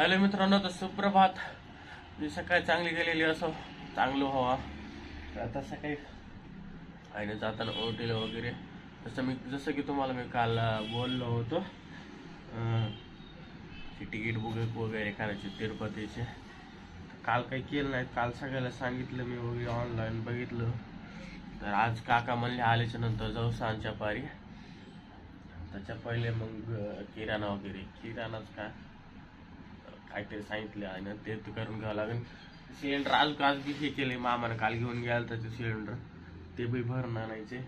Hello मित्रांनो तर सुप्रभात. मी सकाळी चांगली गेलेली असो चांगलं व्हावा तर आता सकाळी आणि जाताना ओटीला वगैरे. जसं मी जसं की तुम्हाला मी काल बोललो होतो की तिकीट बुक वगैरे करायची तिरुपतीचे. काल काही केलं नाही. काल सगळ्याला सांगितलं मी वगैरे ऑनलाईन बघितलं. तर आज काका म्हणले आल्याच्यानंतर जाऊ सांच्या पारी. त्याच्या पहिले मग किराणा वगैरे. किराणाच काय काहीतरी सांगितलं आहे ना ते तर करून घ्यावं लागेल. सिलेंडर आज आज बी हे केले मामानं काल घेऊन गेला त्याचे सिलेंडर. ते बी भरणार आणायचे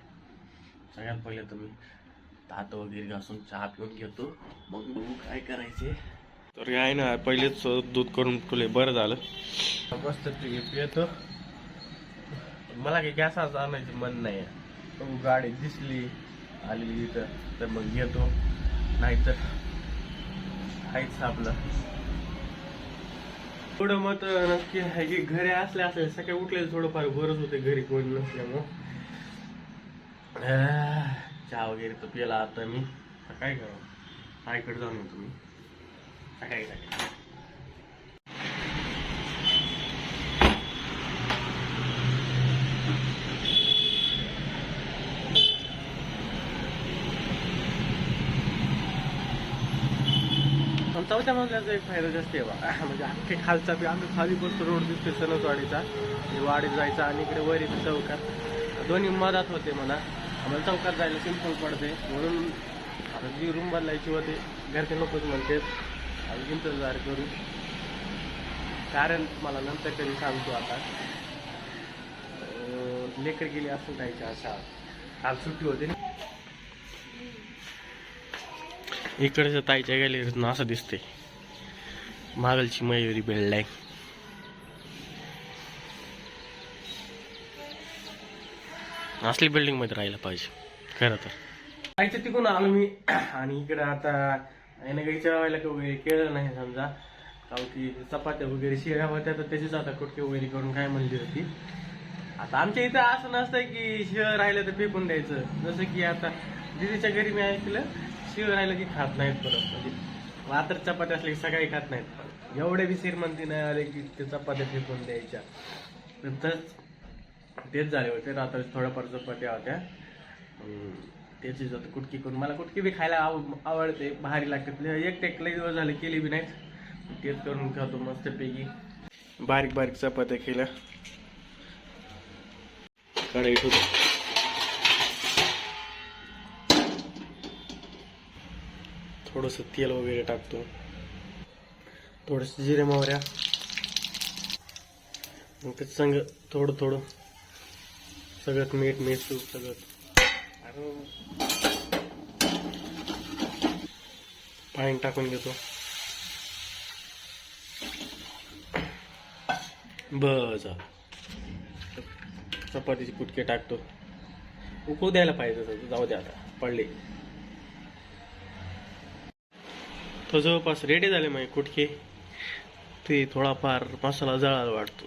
सगळ्यात पहिले तर मी तात वगैरे घासून चहा पिऊन घेतो. मग बघू काय करायचे. तर आहे ना पहिलेच दूध करून तुले बरं झालं. मस्त पितो मला काही गॅसाच आणायचं मन नाही आहे. बघू गाडी दिसली आलेली इथं तर मग घेतो. नाहीतर आहेच आपलं. थोडं मत नक्की आहे की घरी असले असले सकाळी उठले थोडंफार बरंच होते घरी कोणी नसल्यामुळं. चहा वगैरे तर पिला आता मी. आता काय करावं? आईकडे जाऊन येतो मी. सकाळी सकाळी. चौथ्या मजल्याचा एक फायदा जास्त आहे बा म्हणजे अख्खे खालचा बी आम्ही खाली बसतो रोड दिसतोय सणसवाडीचा म्हणजे वाडीत जायचा आणि इकडे वर इथे चौकात दोन्ही मधात होते म्हणा. आम्हाला चौकात जायला सिंपल पडते. म्हणून आता जी रूम बदलायची होते घरचे नकोच म्हणते आम्ही इंतजार करू. कारण मला नंतर कधी सांगतो आता. लेकर गेली असून जायच्या अशा काल सुट्टी होती इकडच्या ताईच्या गॅलरीतून असं दिसते मागलची मयुरी बिल्डिंग असली बिल्डिंगमध्ये राहायला पाहिजे. खरं तर. ताईच्या तिकडून आलो मी. आणि इकडे आता याने काही जेवायला काही वगैरे केलं नाही समजा. कारण की चपात्या वगैरे शिऱ्या होत्या तर त्याचीच आता कुटके वगैरे करून काय म्हणली होती. आता आमच्या इथं असं नसतं की शिळ राहिलं तर फेकून द्यायचं. जसं की आता दिदीच्या घरी मी ऐकलं शिळ राहिलं की खात नाहीत परत. म्हणजे वातर चपात्या असल्या की सकाळी खात नाहीत एवढे बी श्रीमंती नाही आले की ते चपात्या फेकून द्यायच्या. नंतरच तेच झाले होते. रात्री थोड्याफार चपात्या होत्या. अं, त्याचीच कुटकी करून. मला कुटकी बी खायला आव आवडते. भारी लागते. एक टेक लई दिवस झाले केली बी नाहीत. तेच करून खातो मस्तपैकी. बारीक बारीक चपात्या केल्या. कढई थोडस तेल वगैरे टाकतो. थोडस जिरे मोहऱ्या. मग त्याच्या संग थोडं थोडं. सगळ्यात मीठ मिसू सगळं. पाणी टाकून घेतो. बस. चपातीचे कुटके टाकतो. उकळू द्यायला पाहिजे जाऊ द्या आता पडले. तो जवळपास रेडी झाले माझे कुटके. ते थोडाफार मसाला जळायला वाटतो.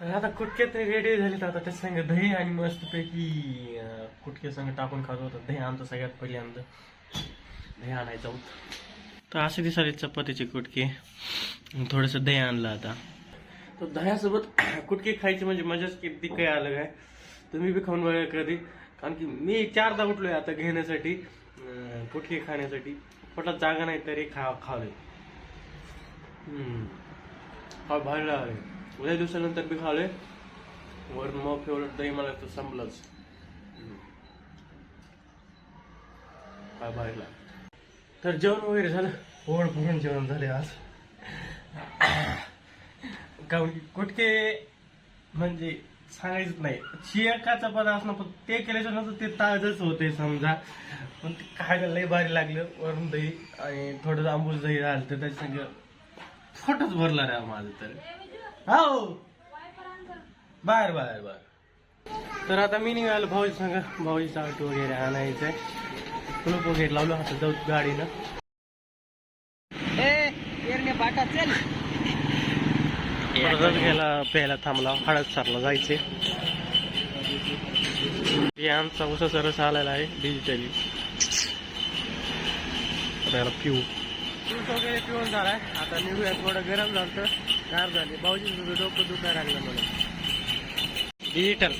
तर आता कुटके तरी रेडी झाले तर आता त्या संग दही आणि मस्तपैकी कुटके संग टाकून खात होतं. दही आणतो सगळ्यात पहिल्यांदा. दही आणायचं होतं. तर असे दिसाले चपातीचे कुटके. थोडंसं दही आणलं आता. तर दह्यासोबत कुटके खायची म्हणजे मजाच किती काय अलग आहे. तुम्ही बी खाऊन बघा कधी. कारण की मी चारदा उठलोय आता घेण्यासाठी. कुटके खाण्यासाठी. पोटात जागा नाही तरी खा खावले हा भारी लागले उद्या दिवसानंतर बी खावले वर मग फेवरेट दही मला तर संपलंच. काय भारी लागलं. तर जेवण वगैरे झालं? पोळ भरून जेवण झाले आज. काऊन की कुटके म्हणजे सांगायचंच नाही. शियकाचा पदार्थ असणं पण ते केल्याच्यानंतर ते ताजच होते समजा. पण ते खायला लय भारी लागलं वरून दही आणि थोडं आंबूस दही झालं तर त्याच्या संग फोटोच भरला रे माझं तर. हो बाहेर बाहेर बाहेर. तर आता मी निघालो भाऊजी सांगा भाऊजीचा ऑटो वगैरे आणायचंय. कुलूप वगैरे लावलं हातात जाऊ गाडीनं. रस घ्यायला प्यायला थांबला. हळद सारला जायचे. हे आमचा उसाचा रस आलेला आहे डिजिटली त्याला पिऊ. वगैरे पिऊन झालाय. आता निघूया थोडं गरम झालं गार झाले. भाऊजी तुझं डोकं दुखायला लागलं मला डिजिटल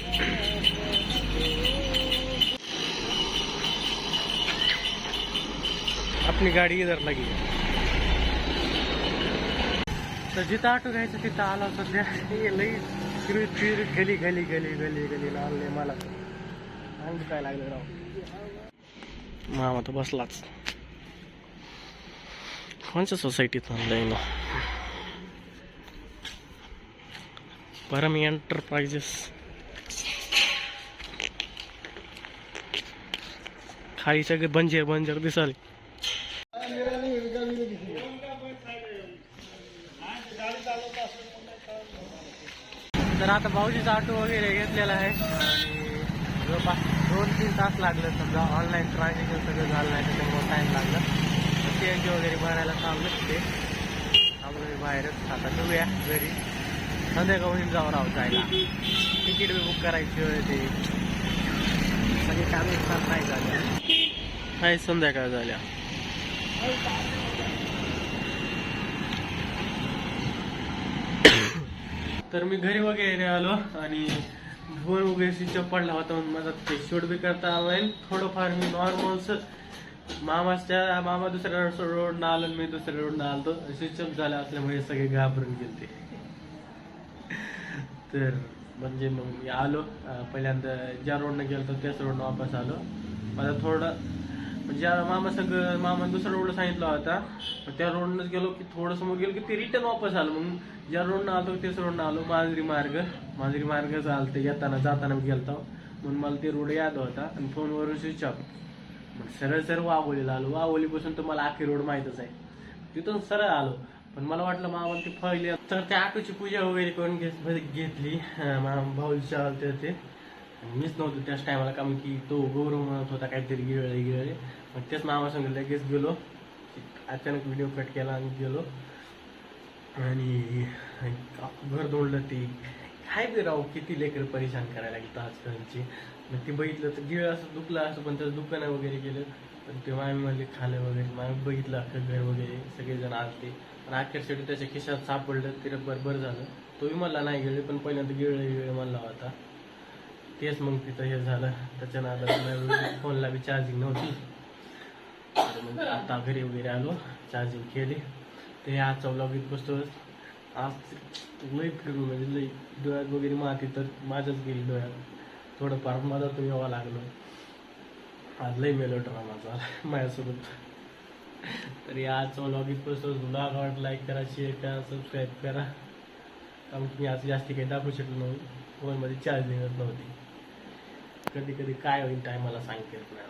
अपनी गाडी इधर लगी तर जिथं ऑटो घ्यायचं तिथं आला सध्या. त्या लई फिरत फिरत गली गली गली गली गली लागले मला. अंग काय लागलं राव? मामा तर बसलाच. कोणच्या सोसायटीत आणलंय ना परम एंटरप्राइजेस खाली सगळे बंजर बंजर दिसाले. आता भाऊजीचा ऑटो वगैरे घेतलेला आहे. आणि जवळपास दोन तीन तास लागले समजा ऑनलाईन ट्रान्झॅक्शन सगळं झालं नाही त्याच्यामुळे टाईम लागला. सी एन जी वगैरे भरायला थांबलं ते. थांबलो बाहेरच आता जाऊया घरी. संध्याकाळी जाऊन आहोत जायला. तिकीट बी बुक करायची होय ते. सगळे कामे नाही झाले नाही संध्याकाळ झाल्या. तर मी घरी वगैरे आलो आणि फोन वगैरे स्विच पडला होता म्हणून माझा ते शूट बी करता आला नाही थोडंफार मी नॉर्मल्स मामाच्या मामा दुसऱ्या रोडनं आलो मी दुसऱ्या रोडनं आलो स्विच ऑफ झाला असल्यामुळे सगळे घाबरून गेले तर म्हणजे मग मी आलो. पहिल्यांदा ज्या रोडनं गेलो होतो त्याच रोडनं वापस आलो. माझा थोडं म्हणजे ज्या मामा संग मामा दुसऱ्या रोडला सांगितलं होता त्या रोडनंच गेलो की थोडंसं मग गेलो की ते रिटर्न वापस आलो. मग ज्या रोडनं आलो त्याच रोडनं आलो मांजरी मार्ग. मांजरी मार्ग चालते येताना जाताना मी गेलतो. म्हणून मला ते रोड याद होता आणि फोनवरून स्विच ऑफ मग सरळ सरळ वाघोलीला आलो. वाघोलीपासून तर मला आखी रोड माहीतच आहे. तिथून सरळ आलो. पण मला वाटलं मामा ते फळले तर त्या आटोची पूजा वगैरे करून घेतली. मामा भाऊच्या होते. ते आणि मीच नव्हतो त्याच टायमाला कारण की तो गौरव म्हणत होता काहीतरी गिळले गिळले. मग तेच मामा संग लगेच गेलो. अचानक व्हिडिओ कट केला आणि गेलो. आणि घर दोडलं ते. काय बी राव किती लेकर परेशान करायला लागलं आजकालची मग ते बघितलं तर गिळ असं दुखलं असं पण त्याचं दुकानं वगैरे गेलं पण ते मामी म्हणजे खालं वगैरे. मामी बघितलं अख्खं घर वगैरे सगळेजण आलते. पण अखेर शेवटी त्याच्या खिशात सापडलं ते बरोबर झालं. तोही मला नाही गेले पण पहिल्यांदा गिळलं गिळ म्हणला होता. तेच मग तिथं हे झालं. त्याच्या नादाला फोनला बी चार्जिंग नव्हती. मग आता घरी वगैरे आलो चार्जिंग केली. ते आजचा व्लॉग बसतो आज लई फिरून म्हणजे लई डोळ्यात वगैरे माती तर माझ्याच गेली डोळ्यात. थोडंफार मला तो यावं लागलो. आज लई मेलो ड्रामा झाला माझ्यासोबत. तरी आजचा व्लॉग इथपासून व्लॉग आवड लाईक करा शेअर करा सबस्क्राईब करा. कारण की मी आज जास्ती काही दाखवू शकलो नव्हतो. फोनमध्ये चार्जिंगच नव्हती. कधी कधी काय होईल टायमाला सांगते येत नाही